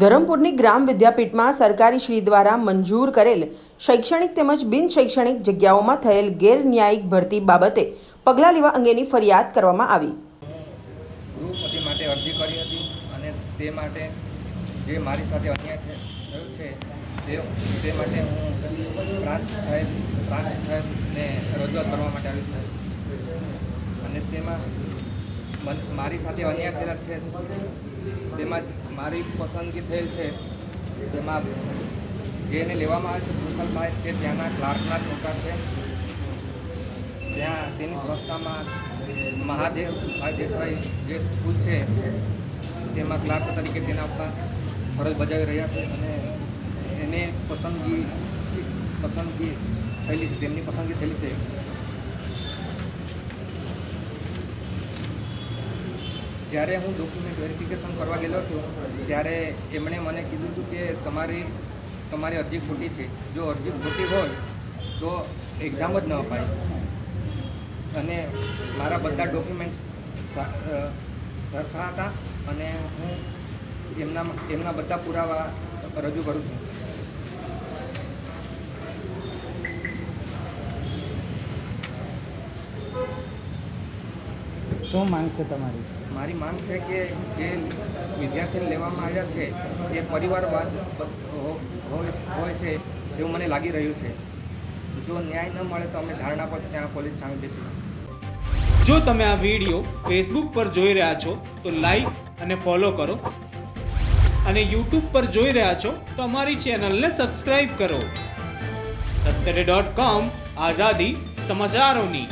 ધરમપુરની ગ્રામ વિદ્યાપીઠમાં સરકારી શ્રી દ્વારા મંજૂર કરેલ શૈક્ષણિક તેમજ બિન શૈક્ષણિક જગ્યાઓમાં થયેલ ગેરન્યાયિક ભરતી બાબતે પગલાં લેવા અંગેની ફરિયાદ કરવામાં આવી. માટે અરજી કરી હતી અને તે માટે જે મારી સાથે અન્યાય થયો છે, તે માટે હું પ્રાંત સાહેબ, પ્રાંત સાહેબને રજૂઆત કરવા માટે આવી છું. અને તેમાં મારી સાથે અન્યાય થયેલા છે મારી પસંદગી થયેલ છે, જેમાં જેને લેવામાં આવે છે ભૂખલભાઈ તે ત્યાંના ક્લાર્કના છોકરા છે. ત્યાં તેની સંસ્થામાં મહાદેવ ભાઈ દેસાઈ જે સ્કૂલ છે, તેમાં ક્લાર્ક તરીકે તેના ઉપર ફરજ બજાવી રહ્યા છે અને એને પસંદગી પસંદગી થયેલી છે, તેમની પસંદગી થયેલી છે. જ્યારે હું ડોક્યુમેન્ટ વેરિફિકેશન કરવા ગયેલો હતો, ત્યારે એમણે મને કીધું હતું કે તમારી તમારી અરજી ખોટી છે. જો અરજી ખોટી હોય, તો એક્ઝામ જ ન અપાય. અને મારા બધા ડોક્યુમેન્ટ સરખા હતા અને હું એમના એમના બધા પુરાવા રજૂ કરું છું. શું માંગ છે તમારી? મારી માંગ છે કે જે વિદ્યાર્થીને લેવામાં આવ્યા છે એ પરિવારવાદ હોય હોય છે એવું મને લાગી રહ્યું છે. જો ન્યાય ન મળે તો અમે ધારણા પર ત્યાં કોલેજ સામે બેસીશું. જો તમે આ વીડિયો ફેસબુક પર જોઈ રહ્યા છો તો લાઈક અને ફોલો કરો. અને યુટ્યુબ પર જોઈ રહ્યા છો તો અમારી ચેનલને સબસ્ક્રાઈબ કરો. સત્તરે ડોટ કોમ આઝાદી સમાચારોની.